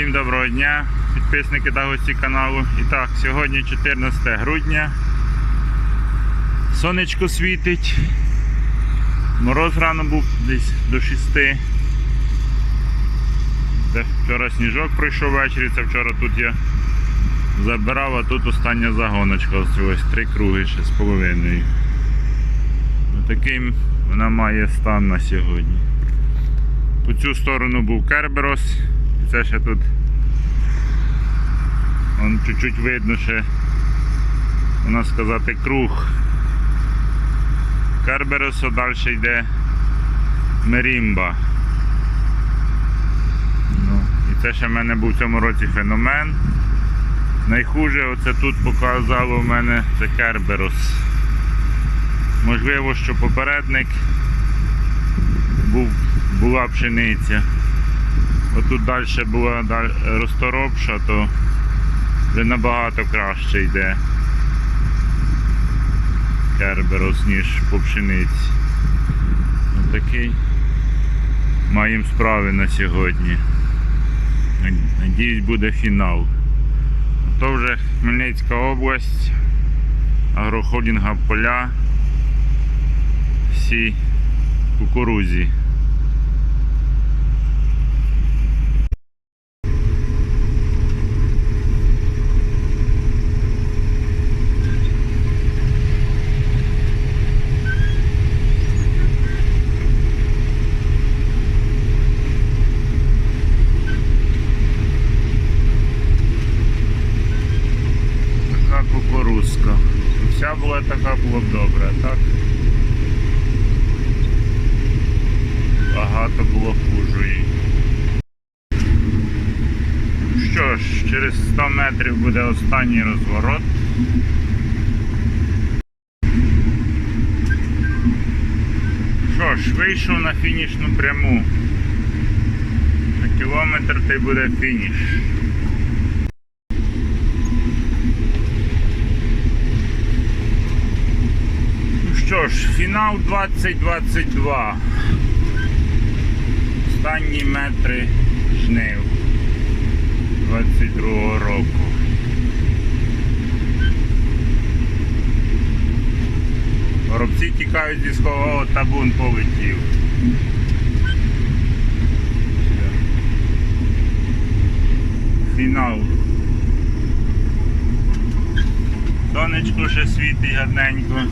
Всім доброго дня, підписники та гості каналу. І так, сьогодні 14 грудня. Сонечко світить. Мороз рано був десь до 6. Це вчора сніжок пройшов ввечері, це вчора тут я забирав, а тут остання загоночка. Ось три круги ще з половиною. Таким вона має стан на сьогодні. По цю сторону був Керберос. Це ще тут Вон чуть-чуть видно ще, можна сказати, круг Керберосу, далі йде Мерімба. Ну, і це ще в мене був в цьому році феномен. Найхуже оце тут показало в мене це Керберос. Можливо, що попередник був, була пшениця. Отут далі була даль- розторопша, то вже набагато краще йде Керберос, ніж по пшениці. Отакий маємо справи на сьогодні. Надіюсь, буде фінал. То вже Хмельницька область, агрохолдинга поля, всі кукурузі. Така кукурузка. Вся була така, було б добре, так. Багато було хужої. Що ж, через 100 метрів буде останній розворот. Що ж, вийшов на фінішну пряму. На кілометр й буде фініш. Ну що ж, фінал 2022. Останні метри жнив 22 року. Воробці тікають зі свого табун полетів. Фінал. Сонечко ще світить гарненько.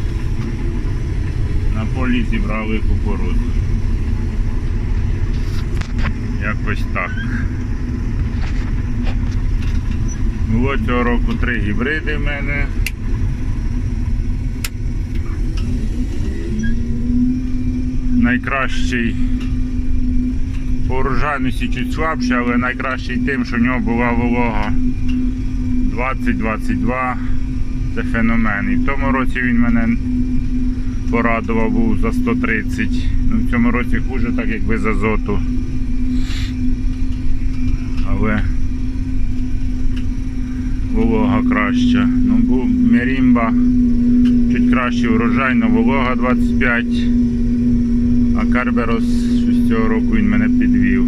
На полі зібрали кукурудзу. Якось так. Було цього року три гібриди в мене. Найкращий по урожайності чуть слабший, але найкращий тим, що в нього була волога 20-22. Це феномен. І в тому році він мене порадував був за 130. Ну, в цьому році хуже, так як без азоту. Але волога краща. Ну, був Мерімба, чуть краще урожай, но волога 25. А Карберос щось цього року він мене підвів.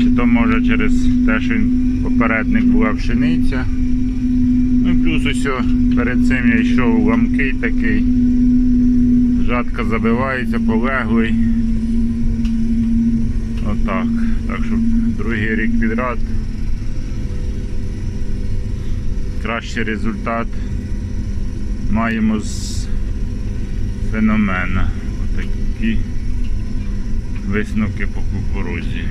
Чи то може через те, що він попередник була пшениця. Ну і плюс ось перед цим я йшов ламкий такий. Жатка забивається, полеглий. Отак. Так що другий рік підряд. Кращий результат маємо з феномена. Отакі висновки по кукурузі.